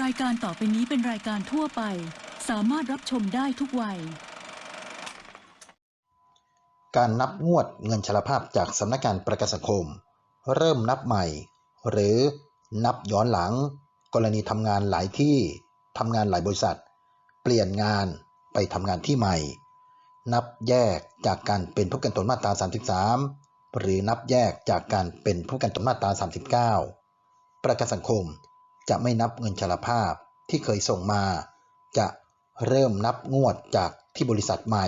รายการต่อไปนี้เป็นรายการทั่วไป สามารถรับชมได้ทุกวัย การนับงวดเงินชราภาพจากสำนักงานประกันสังคม เริ่มนับใหม่ หรือนับย้อนหลัง กรณีทำงานหลายที่ทำงานหลายบริษัท เปลี่ยนงานไปทำงานที่ใหม่ นับแยกจากการเป็นผู้กันตนมาตรา 33 หรือนับแยกจากการเป็นผู้กันตนมาตรา 39 ประกันสังคม จะไม่นับเงินชราภาพที่เคยส่งมา จะเริ่มนับงวดจากที่บริษัทใหม่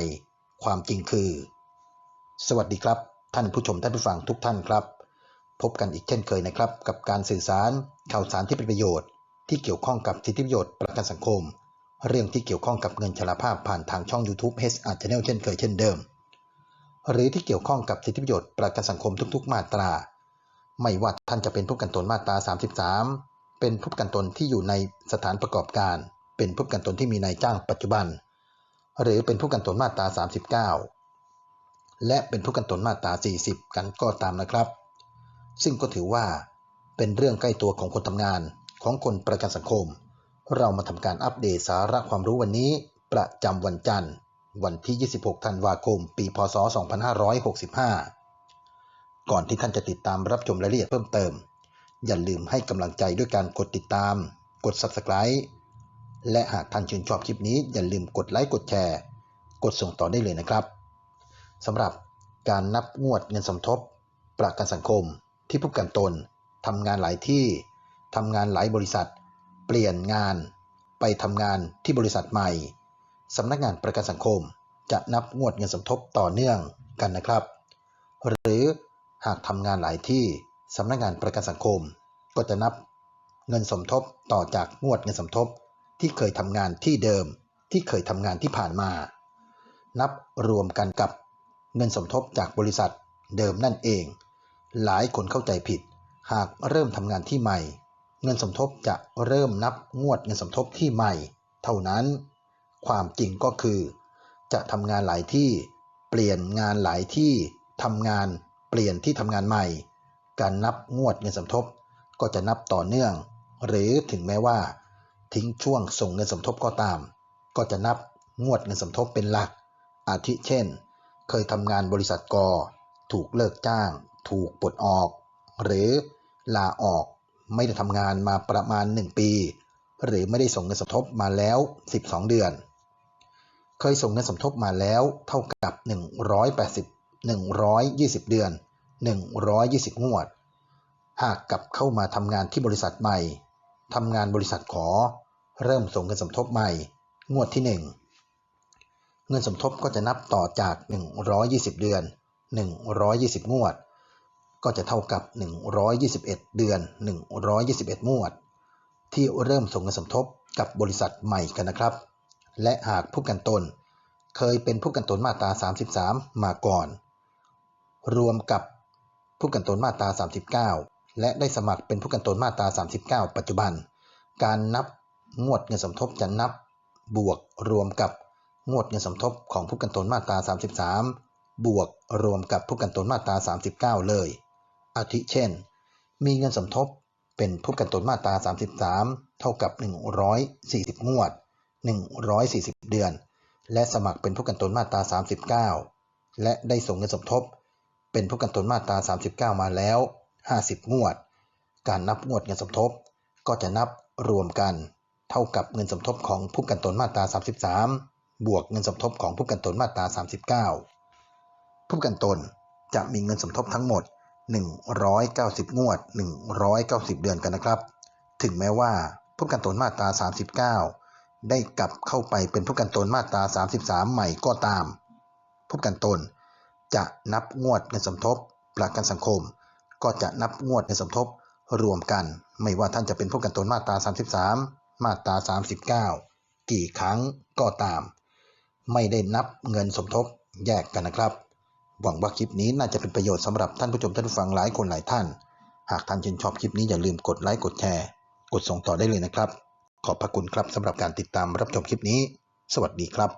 ความจริงคือ สวัสดีครับ ท่านผู้ชมท่านผู้ฟังทุกท่านครับ พบกันอีกเช่นเคยนะครับ กับการสื่อสารข่าวสารที่เป็นประโยชน์ ที่เกี่ยวข้องกับสิทธิประโยชน์ประกันสังคม เรื่องที่เกี่ยวข้องกับเงินชราภาพผ่านทางช่อง YouTube HR Channel เช่นเคยเช่นเดิม หรือที่เกี่ยวข้องกับสิทธิประโยชน์ประกันสังคมทุก ๆ มาตรา ไม่ว่าท่านจะเป็นผู้กันตนมาตรา 33 เป็นผู้ประกันตนที่อยู่ในสถานประกอบการ เป็นผู้ประกันตนที่มีนายจ้างปัจจุบัน หรือเป็นผู้ประกันตนมาตรา 39 และเป็นผู้กันตนมาตรา 40 กันก็ตามนะครับ ซึ่งก็ถือว่าเป็นเรื่องใกล้ตัวของคนทำงานของคนประกันสังคม เรามาทำการอัปเดตสาระความรู้วันนี้ ประจำวันจันทร์ วันที่ 26 ธันวาคม ปี พศ 2565 ก่อนที่ท่านจะติดตามรับชมรายละเอียดเพิ่มเติม อย่าลืมให้กำลังใจด้วยการกดติดตาม กด Subscribe และหากท่านชื่นชอบคลิปนี้ อย่าลืมกดไลค์กดแชร์ กดส่งต่อได้เลยนะครับสำหรับการนับงวดเงินสมทบ ประกันสังคมที่ผู้กันตนทำงานหลายที่ทำงานหลายบริษัท เปลี่ยนงาน ไปทำงานที่บริษัทใหม่สำนักงานประกันสังคม จะนับงวดเงินสมทบต่อเนื่องกันนะครับ หรือหากทำงานหลายที่ สำนักงานประกันสังคม ก็จะนับเงินสมทบต่อจากงวดเงินสมทบที่เคยทำงานที่เดิมที่เคยทำงานที่ผ่านมา นับรวมกันกับเงินสมทบจากบริษัทเดิมนั่นเอง หลายคนเข้าใจผิด หากเริ่มทำงานที่ใหม่ เงินสมทบจะเริ่มนับงวดเงินสมทบที่ใหม่ เท่านั้น ความจริงก็คือ จะทำงานหลายที่ เปลี่ยนงานหลายที่ทำงานเปลี่ยนที่ทำงานใหม่ การนับงวดเงินสมทบก็จะนับต่อเนื่อง หรือถึงแม้ว่า ทิ้งช่วงส่งเงินสมทบก็ตาม ก็จะนับงวดเงินสมทบเป็นหลัก อาทิเช่น เคยทำงานบริษัทกถูกเลิกจ้าง ถูกปลดออก หรือลาออกไม่ได้ทำงานมาประมาณ 1 ปี หรือไม่ได้ส่งเงินสมทบมาแล้ว 12 เดือน เคยส่งเงินสมทบมาแล้วเท่ากับ 180 120 เดือน 120 งวด หากกลับเข้ามาทำงานที่บริษัทใหม่ทำงานบริษัทขอ เริ่มส่งเงินสมทบใหม่ งวดที่ 1 เงินสมทบก็จะนับต่อจาก 120 เดือน 120 งวด ก็จะเท่ากับ 121 เดือน 121 งวด ที่เริ่มส่งเงินสมทบกับบริษัทใหม่กันนะครับ และหากผู้กันตน เคยเป็นผู้กันตนมาตรา 33 มาก่อน รวมกับ ผู้กันตนมาตรา 39 และได้สมัครเป็นผู้กันตนมาตรา 39 ปัจจุบัน การนับงวดเงินสมทบจะนับบวกรวมกับงวดเงินสมทบของผู้กันตนมาตรา 33 บวกรวมกับผู้กันตนมาตรา 39 เลย อาทิเช่น มีเงินสมทบเป็นผู้กันตนมาตรา 33 เท่ากับ 140 งวด 140 เดือน และสมัครเป็นผู้กันตนมาตรา 39 และได้ส่งเงินสมทบ เป็นผู้กันตนมาตรา 39 มาแล้ว 50 งวด การนับงวดเงินสมทบ ก็จะนับรวมกันเท่ากับเงินสมทบของผู้กันตนมาตรา 33 บวกเงินสมทบของผู้กันตนมาตรา 39 ผู้กันตนจะมีเงินสมทบทั้งหมด 190 งวด 190 เดือนกันนะครับ ถึงแม้ว่าผู้กันตนมาตรา 39 ได้กลับเข้าไปเป็นผู้กันตนมาตรา 33 ใหม่ก็ตาม ผู้กันตน จะนับงวดเงินสมทบ ประกันสังคม ก็จะนับงวดเงินสมทบรวมกัน ไม่ว่าท่านจะเป็นผู้กันตนมาตรา 33 มาตรา 39 กี่ครั้งก็ตาม ไม่ได้นับเงินสมทบแยกกันนะครับ หวังว่าคลิปนี้น่าจะเป็นประโยชน์สำหรับท่านผู้ชมท่านผู้ฟังหลายคนหลายท่าน หากท่านชื่นชอบคลิปนี้อย่าลืมกดไลค์กดแชร์ กดส่งต่อได้เลยนะครับ ขอบพระคุณครับสำหรับการติดตามรับชมคลิปนี้ สวัสดีครับ